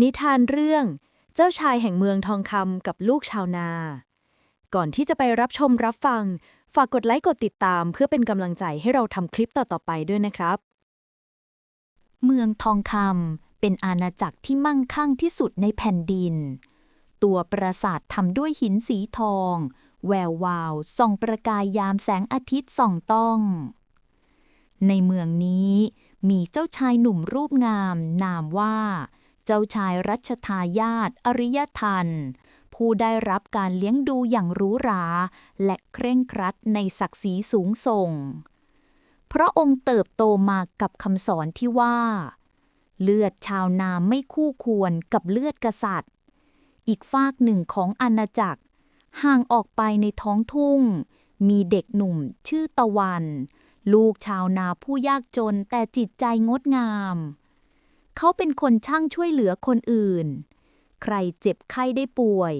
นิทานเรื่อง เจ้าชายแห่งเมืองทองคำกับลูกชาวนา ก่อนที่จะไปรับชมรับฟัง ฝากกดไลค์กดติดตามเพื่อเป็นกำลังใจให้เราทำคลิปต่อๆไปด้วยนะครับ เมืองทองคำเป็นอาณาจักรที่มั่งคั่งที่สุดในแผ่นดิน ตัวปราสาททำด้วยหินสีทอง แวววาวส่องประกายยามแสงอาทิตย์ส่องต้อง ในเมืองนี้มีเจ้าชายหนุ่มรูปงามนามว่า เจ้าชายรัชทายาทอริยทัน ผู้ได้รับการเลี้ยงดูอย่างหรูหรา และเคร่งครัดในศักดิ์ศรีสูงส่ง พระองค์เติบโตมากับคำสอนที่ว่า เลือดชาวนาไม่คู่ควรกับเลือดกษัตริย์ อีกฟากหนึ่งของอาณาจักร ห่างออกไปในท้องทุ่ง มีเด็กหนุ่มชื่อตะวัน ลูกชาวนาผู้ยากจนแต่จิตใจงดงาม เขาเป็นคนช่างช่วยเหลือคนอื่น ใครเจ็บไข้ได้ป่วย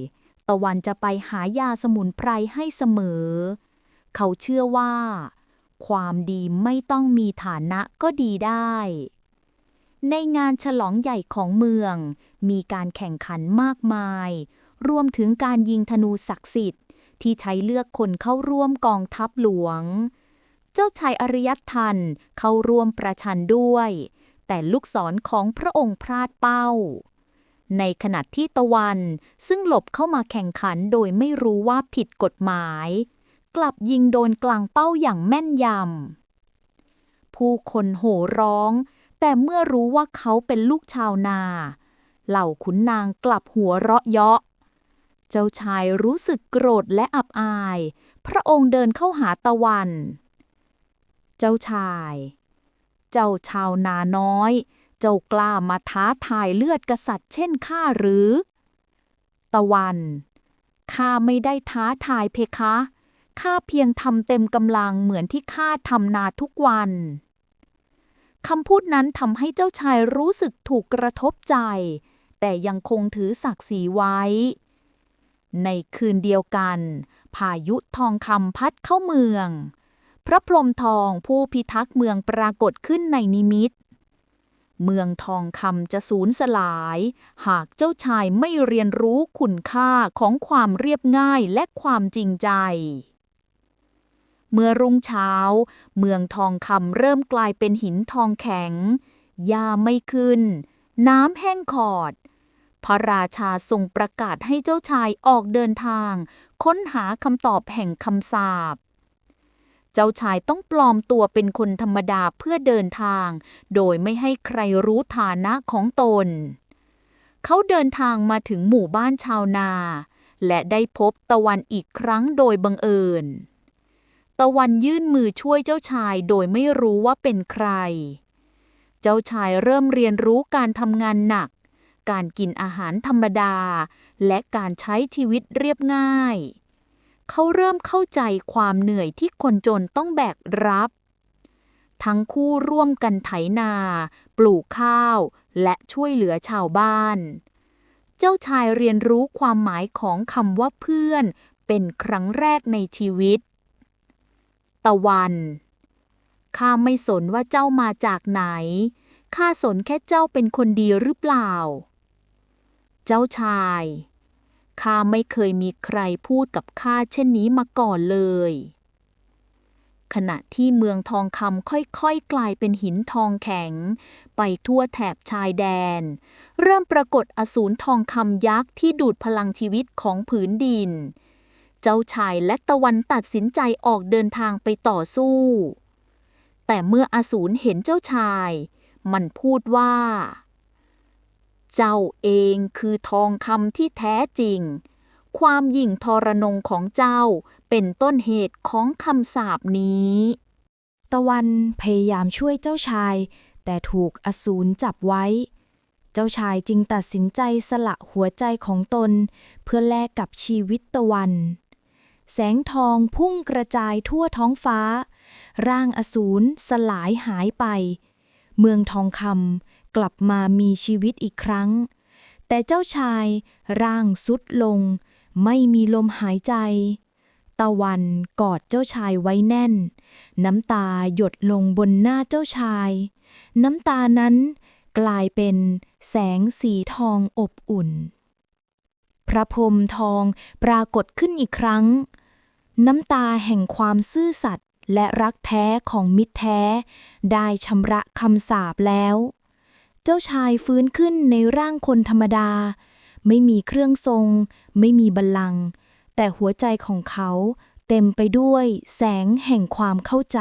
ตะวันจะไปหายาสมุนไพรให้เสมอ เขาเชื่อว่า ความดีไม่ต้องมีฐานะก็ดีได้ ในงานฉลองใหญ่ของเมือง มีการแข่งขันมากมาย รวมถึงการยิงธนูศักดิ์สิทธิ์ที่ใช้เลือกคนเข้าร่วมกองทัพหลวง เจ้าชายอริยทันเข้าร่วมประชันด้วย แต่ลูกศรของพระองค์พลาดเป้า ในขณะที่ตะวันซึ่งหลบเข้ามาแข่งขันโดยไม่รู้ว่าผิดกฎหมาย กลับยิงโดนกลางเป้าอย่างแม่นยำ ผู้คนโห่ร้อง แต่เมื่อรู้ว่าเขาเป็นลูกชาวนา เหล่าขุนนางกลับหัวเราะเยาะ เจ้าชายรู้สึกโกรธและอับอาย พระองค์เดินเข้าหาตะวัน เจ้าชาย เจ้าชาวนาน้อย เจ้ากล้ามาท้าทายเลือดกษัตริย์เช่นข้าหรือ ตะวัน ข้าไม่ได้ท้าทายเพคะ ข้าเพียงทำเต็มกำลังเหมือนที่ข้าทำนาทุกวันคำพูดนั้นทำให้เจ้าชายรู้สึกถูกกระทบใจ แต่ยังคงถือศักดิ์ศรีไว้ ในคืนเดียวกัน พายุทองคำพัดเข้าเมือง พระพรหมทองผู้พิทักษ์เมืองปรากฏขึ้นในนิมิต เมืองทองคำจะสูญสลาย หากเจ้าชายไม่เรียนรู้คุณค่าของความเรียบง่ายและความจริงใจ เมื่อรุ่งเช้า เมืองทองคำเริ่มกลายเป็นหินทองแข็งหญ้าไม่ขึ้น น้ำแห้งขอด พระราชาทรงประกาศให้เจ้าชายออกเดินทาง ค้นหาคำตอบแห่งคำสาป เจ้าชายต้องปลอมตัวเป็นคนธรรมดาเพื่อเดินทาง โดยไม่ให้ใครรู้ฐานะของตน เขาเดินทางมาถึงหมู่บ้านชาวนา และได้พบตะวันอีกครั้งโดยบังเอิญ ตะวันยื่นมือช่วยเจ้าชายโดยไม่รู้ว่าเป็นใคร เจ้าชายเริ่มเรียนรู้การทำงานหนัก การกินอาหารธรรมดา และการใช้ชีวิตเรียบง่าย เขาเริ่มเข้าใจความเหนื่อยที่คนจนต้องแบกรับ ทั้งคู่ร่วมกันไถนา ปลูกข้าว และช่วยเหลือชาวบ้าน เจ้าชายเรียนรู้ความหมายของคำว่าเพื่อน เป็นครั้งแรกในชีวิต ตะวันข้าไม่สนว่าเจ้ามาจากไหน ข้าสนแค่เจ้าเป็นคนดีหรือเปล่า เจ้าชาย ข้าไม่เคยมีใครพูดกับข้าเช่นนี้มาก่อนเลย ขณะที่เมืองทองคำค่อยๆ กลายเป็นหินทองแข็ง ไปทั่วแถบชายแดน เริ่มปรากฏอสูรทองคำยักษ์ที่ดูดพลังชีวิตของผืนดิน เจ้าชายและตะวันตัดสินใจออกเดินทางไปต่อสู้ แต่เมื่ออสูรเห็นเจ้าชาย มันพูดว่า เจ้าเองคือทองคำที่แท้จริง ความหยิ่งทรนงของเจ้าเป็นต้นเหตุของคำสาปนี้ ตะวันพยายามช่วยเจ้าชาย แต่ถูกอสูรจับไว้ เจ้าชายจึงตัดสินใจสละหัวใจของตน เพื่อแลกกับชีวิตตะวัน แสงทองพุ่งกระจายทั่วท้องฟ้า ร่างอสูรสลายหายไป เมืองทองคำ กลับมามีชีวิตอีกครั้ง แต่เจ้าชายร่างสุดลง ไม่มีลมหายใจ ตะวันกอดเจ้าชายไว้แน่น น้ำตาหยดลงบนหน้าเจ้าชาย น้ำตานั้นกลายเป็นแสงสีทองอบอุ่น พระพรมทองปรากฏขึ้นอีกครั้ง น้ำตาแห่งความซื่อสัตย์และรักแท้ของมิตรแท้ ได้ชำระคำสาปแล้ว เจ้าชายฟื้นขึ้นในร่างคนธรรมดา ไม่มีเครื่องทรง ไม่มีบัลลังก์แต่หัวใจของเขาเต็มไปด้วยแสงแห่งความเข้าใจ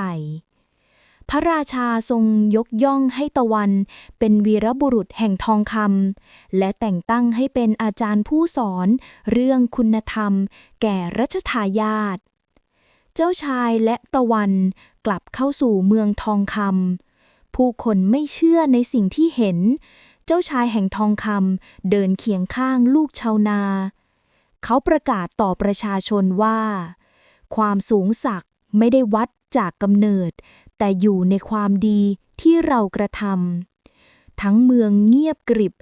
พระราชาทรงยกย่องให้ตะวันเป็นวีรบุรุษแห่งทองคำและแต่งตั้งให้เป็นอาจารย์ผู้สอน เรื่องคุณธรรม แก่รัชทายาทเจ้าชายและตะวันกลับเข้าสู่เมืองทองคำ ผู้คนไม่เชื่อในสิ่งที่เห็น เจ้าชายแห่งทองคำเดินเคียงข้างลูกชาวนา เขาประกาศต่อประชาชนว่า ความสูงสักไม่ได้วัดจากกำเนิด แต่อยู่ในความดีที่เรากระทำทั้งเมืองเงียบกริบ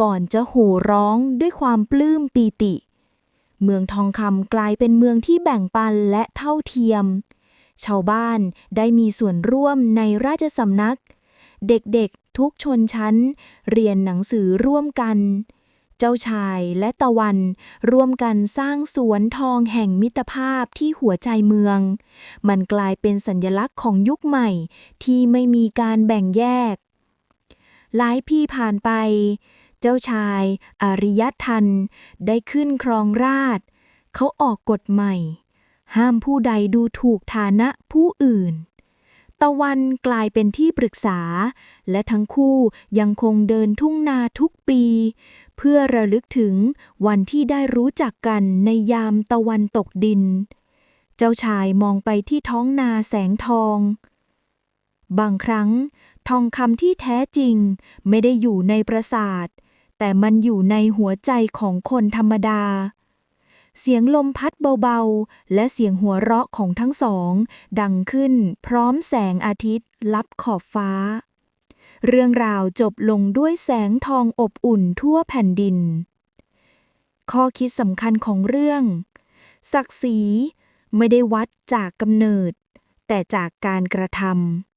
ก่อนจะโห่ร้องด้วยความปลื้มปีติ เมืองทองคำกลายเป็นเมืองที่แบ่งปันและเท่าเทียม ชาวบ้านได้มีส่วนร่วมในราชสำนัก เด็กๆทุกชนชั้น เรียนหนังสือร่วมกัน เจ้าชายและตะวัน ร่วมกันสร้างสวนทองแห่งมิตรภาพที่หัวใจเมือง มันกลายเป็นสัญลักษณ์ของยุคใหม่ที่ไม่มีการแบ่งแยก หลายปีผ่านไป เจ้าชาย อริยทัน ได้ขึ้นครองราช เขาออกกฎใหม่ ห้ามผู้ใดดูถูกฐานะผู้อื่น ตะวันกลายเป็นที่ปรึกษา และทั้งคู่ยังคงเดินทุ่งนาทุกปี เพื่อระลึกถึงวันที่ได้รู้จักกันในยามตะวันตกดิน เจ้าชายมองไปที่ท้องนาแสงทอง บางครั้ง ทองคำที่แท้จริงไม่ได้อยู่ในปราสาท แต่มันอยู่ในหัวใจของคนธรรมดา เสียงลมพัดเบาๆ และเสียงหัวเราะของทั้งสอง ดังขึ้นพร้อมแสงอาทิตย์ลับขอบฟ้า เรื่องราวจบลงด้วยแสงทองอบอุ่นทั่วแผ่นดิน ข้อคิดสำคัญของเรื่อง ศักดิ์ศรีไม่ได้วัดจากกำเนิด แต่จากการกระทำ